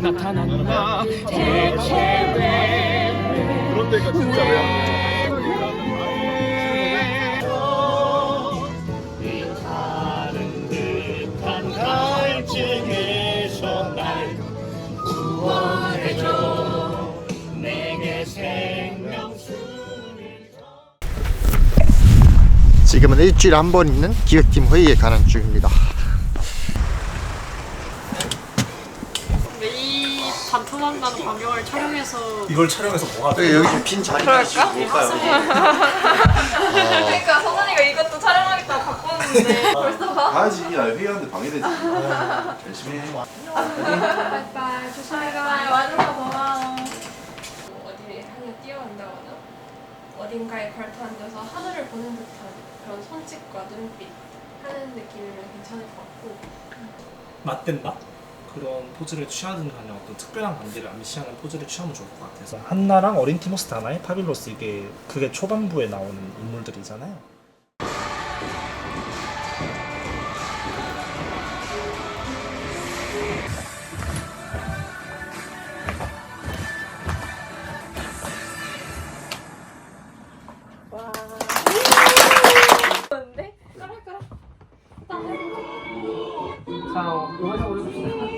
나타났나 그런 데가 진짜 왜 지금은 일주일에 한 번 있는 기획팀 회의에 가는 중입니다. 반토막나는 광경을 촬영해서 이걸 촬영해서 뭐가 여기, 여기 좀빈 자리. 그럴까? 그러니까 선언이가 이것도 촬영하겠다고 갖고 왔는데 벌써 봐? 가야지 야 회의하는데 방해되지. 열심히 해. 바이바이. 조심히 가 와줘서 고마워 어디 하늘 뛰어간다거나? 어딘가에 걸터 앉아서 하늘을 보는 듯한 그런 손짓과 눈빛 하는 느낌이면 괜찮을 것 같고. 맞댄다? 그런 포즈를 취하든 간에 어떤 특별한 관계를 암시하는 포즈를 취하면 좋을 것 같아서. 한나랑 어린 티모스 다나의 파빌로스 이게 그게 초반부에 나오는 인물들이잖아요. 근데 깔아 깔아 자 음악을 올려봅시다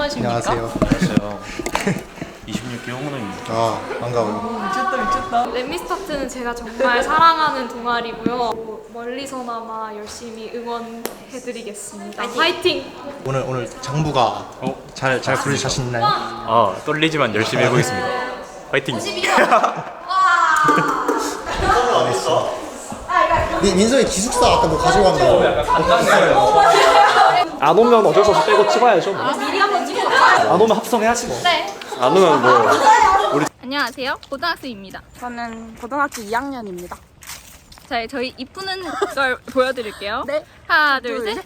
안녕하십니까 안녕하세요. 안녕하세요 26기 홍은호입니다 아 반가워요. 랩미스타트는 제가 정말 사랑하는 동아리고요 뭐 멀리서나마 열심히 응원해드리겠습니다 화이팅! 오늘 오늘 장부가 잘잘 부르실 자신 있나요? 아 떨리지만 열심히 해보겠습니다. 화이팅! 민- 민석이 기숙사 아까 뭐 가져간다고. 안 오면 어쩔 수 없이 빼고 찍어야죠 뭐. 미리 한번 찍어봐 안 오면 합성해야지 뭐안 오면 뭐 안녕하세요. 고등학생입니다. 저는 고등학교 2학년입니다. 자, 저희 이쁘는 걸 보여드릴게요. 네. 하나, 둘, 둘, 셋.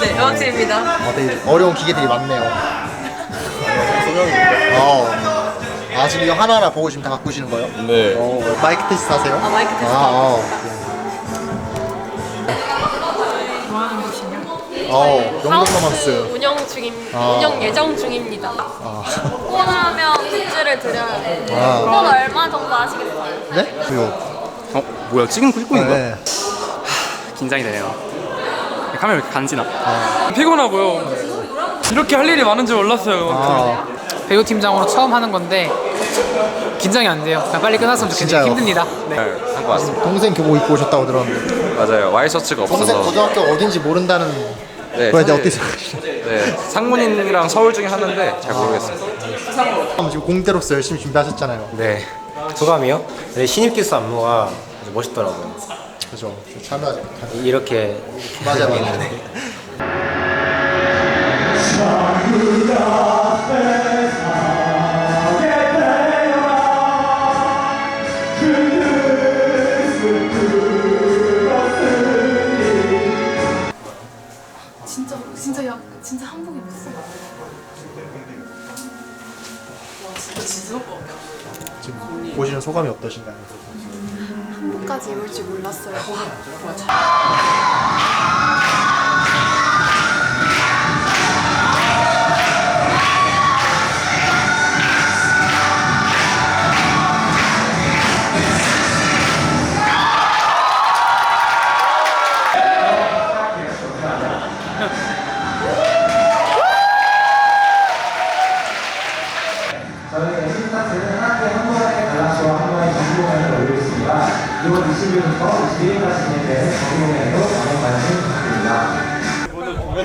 네 여학생입니다 아, 되게 어려운 기계들이 많네요. 어. 아 지금 이거 하나하나 보고 지금 다 바꾸시는 거예요? 네. 어, 마이크 테스트 하세요? 아 마이크 테스트 아, 어. 어, 영동 로망스. 운영 중임 아. 운영 예정 중입니다. 아, 후원하면 굿즈를 드려야 돼요. 아. 후원 얼마 정도 하시겠어요? 네? 그요. 어 뭐야 찍은 거 찍고 있는 거야? 네. 긴장이 되네요. 카메라 간지나? 피곤하고요. 이렇게 할 일이 많은 줄 몰랐어요. 아, 배우 팀장으로 처음 하는 건데 긴장이 안 돼요. 그냥 빨리 끝났으면 진짜요? 좋겠는데 힘듭니다. 네. 한거 같습니다. 동생 교복 입고 오셨다고 들었는데. 맞아요. 와이셔츠가 동생 없어서. 고등학교 어딘지 모른다는 네, 사실- 어떻게 생각하시나요? 네, 상문이랑 서울 중에 하는데 잘 모르겠습니다. 지금 공대로서 열심히 준비하셨잖아요. 네. 소감이요? 네, 신입 기수 안무가 아주 멋있더라고요. 그죠? 참여하지 못하는. 이렇게 맞아, 맞아. 진짜 진짜 야 진짜 한복 입었어. 지금 보시는 소감이 어떠신가요? 한복까지 입을 줄 몰랐어요.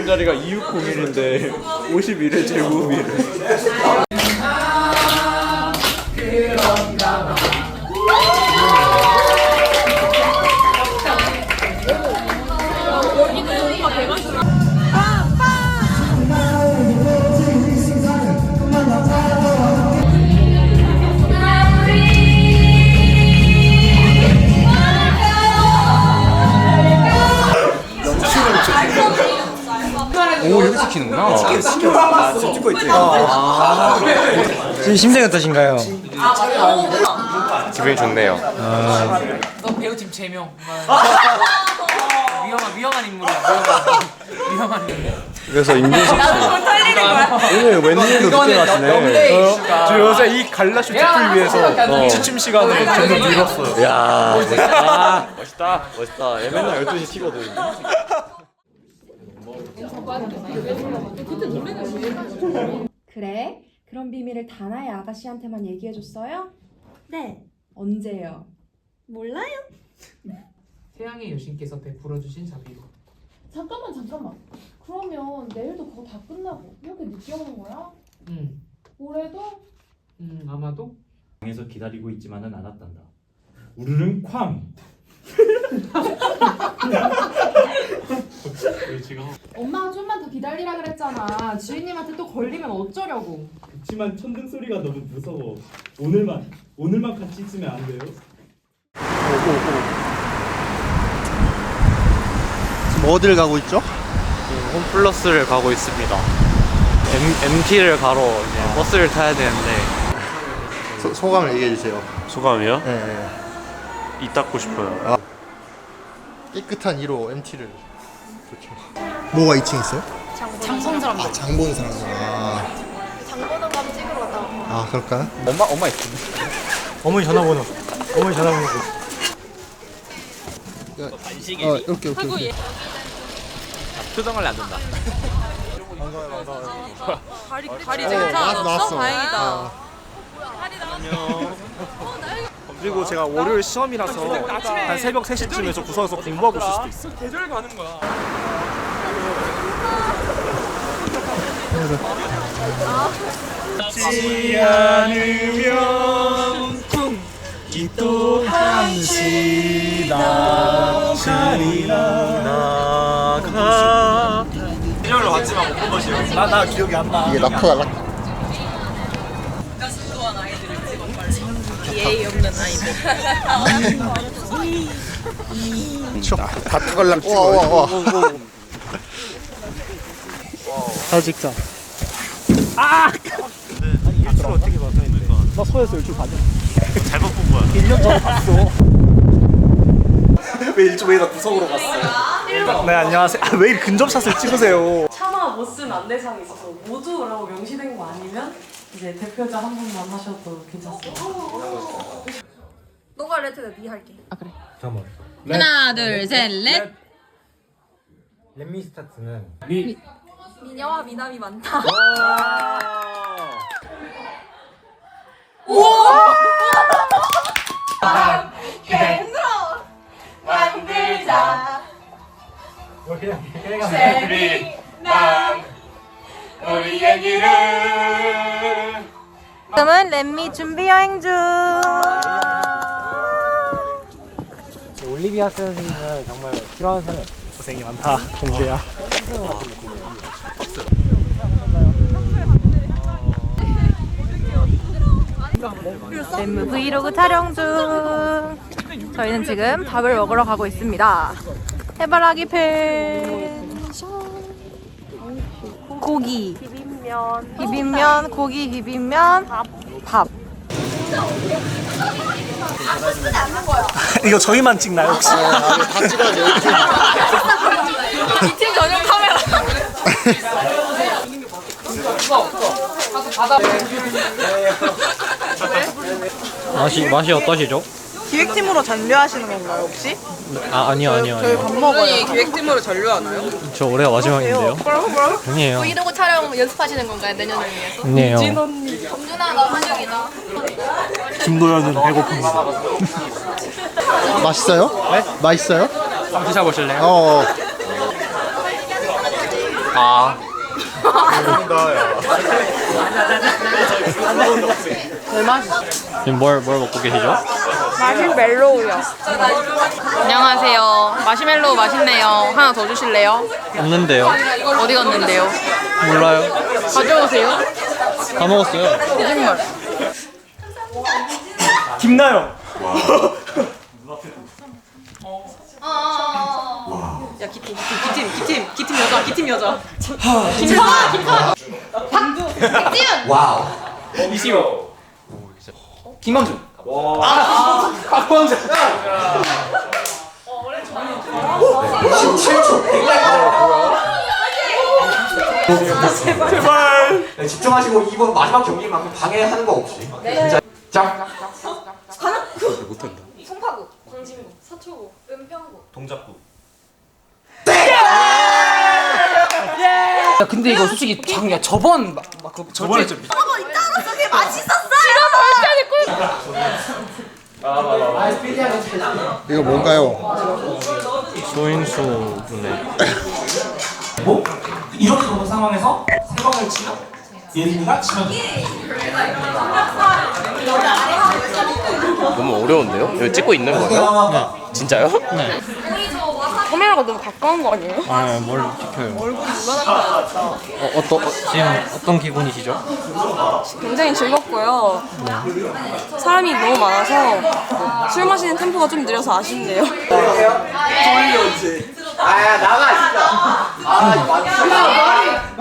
공연 자리가 2601인데 51회 제곱이래. 시키는구나. 찍고 있지. 지금 심정이 어떠신가요? 기분이 좋네요. 너 배우 팀 제명. 위험한 위험한 인물이야. 위험한, 인물. 그래서 임준석 씨 오늘 웬일로 늦게 가시네. 저 요새 이 갈라쇼 찍기 위해서 취침 시간을 점점 늘었어요. 야 멋있다 멋있다. 얘 맨날 12시 튀거든. 그래? 그런 비밀을 다나의 아가씨한테만 얘기해줬어요? 네. 언제요? 몰라요. 태양의 여신께서 베풀어 주신 자비로. 잠깐만 잠깐만. 그러면 내일도 그거 다 끝나고 이렇게 늦게 오는 거야? 음, 올해도? 음 아마도. 방에서 기다리고 있지만은 않았단다. 우르릉 쾅. 지금 엄마가 좀만 더 기다리라 그랬잖아. 주인님한테 또 걸리면 어쩌려고? 그치만 천둥 소리가 너무 무서워. 오늘만 오늘만 같이 있으면 안 돼요? 지금 어딜 가고 있죠? 홈플러스를 가고 있습니다. M, MT를 가러 이제 버스를 타야 되는데 소, 소감을 얘기해 주세요. 소감이요? 네, 네. 이 닦고 싶어요. 깨끗한 1호 MT를 그렇죠. 뭐가 2층 있어요? 장 보는 사람. 아, 장 보는 사람. 아, 장 보는 거 찍으러 갔다 와. 아 그럴까요? 엄마 엄마 있지. 어머니 전화번호. 어머니 전화번호. 어, 이렇게 이렇게. 이렇게. 표정을 안 된다. 다리 다리 나왔어 나왔어. 다행이다. 그리고 제가 월요일 시험이라서 한 새벽 3시쯤에 저 구석에서 공부하고 있을 수도 있어요. 계절 가는 거야. 지 않으면 이 또 한시 나가리라 나가 계절로 왔지만 못 본것이요 나나 기억이 안나 이게 낙토야 낙. 예의 없는 아이들. 다 타걸랑 찍어. 다 찍자 아! 일주일 어떻게 봤어 했는데 나 소에서 일주일 봤냐 잘못 본 거야. 1년 전에 봤어 왜 일주일 왜나 구석으로 갔어 네 안녕하세요 아, 왜 이렇게 근접샷을 찍으세요 차마 못 쓴 안내상이 있어서 모두라고 명시된 거 아니면 이제 대표자 한 분만 하셔도 괜찮습니다. 너가 레트 내 할게. 잠깐만. 하나 둘셋 넷. 렛미 스타트는 미녀와 미남이 많다. 지금은 렛미 준비 여행 중. 올리비아 선생님은 정말 필요한 사람. 고생이 많다 공주야 렛미 브이로그 촬영 중. 저희는 지금 밥을 먹으러 가고 있습니다. 해바라기 펜션. 고기. 비빔면. 비빔면, 고기 비빔면, 밥. 밥. 이거 저희만 찍나요 혹시? 다 지금 이팀 전용 카메라. 맛이 맛이 어떠시죠? 기획팀으로 잔류하시는 건가요 혹시? 아 아니요 아니요 저희 아니요. 밥 먹어요. 기획팀으로 전류하나요? 저 올해가 마지막인데요. 뭐라고 뭐라고? 아니에요. 브이로그 촬영 연습하시는 건가요 내년을 위해서? 아니에요. 범준아 너 한영이다. 김도현은 배고픕니다 맛있어요? 네? 맛있어요? 한번 드셔보실래요? 어. 아. 지금 뭘, 뭘 먹고 계시죠? 마시멜로우요. 안녕하세요. 마시멜로우 맛있네요. 하나 더 주실래요? 없는데요. 어디 갔는데요? 몰라요. 가져오세요. 다 먹었어요. 거짓말. 김나영. 야 기팀 기팀 기팀 기팀 기팀 여자 기팀 여자. 김성아, 김성아. 박지훈. 와우. 이시호. 김범준. 아, 박범준. 17초. 제발. 네, 집중하시고 이번 마지막 경기만큼 방해하는 거 없이. 자, 자. 못한다. 송파구, 광진구, 서초구, 은평구. 동작구. 야 근데 이거 솔직히 장, 야 저번 막그 저번에 좀 그게 맛있었어. 이거 뭔가요? 소인수 분의 뭐? 이렇게 보는 상황에서 세 번을 치면 예림이가 치면 돼. 너무 어려운데요? 이거 찍고 있는 거예요? 진짜요? 네. 카메라가 너무 가까운 거 아니에요? 아, 뭘 지켜요? 얼굴이 누가 나타났다. 어, 어떠, 어, 지금 어떤 기분이시죠? 굉장히 즐겁고요. 사람이 너무 많아서 술 마시는 템포가 좀 느려서 아쉽네요. 아, 나가 진짜. 아, 맞다.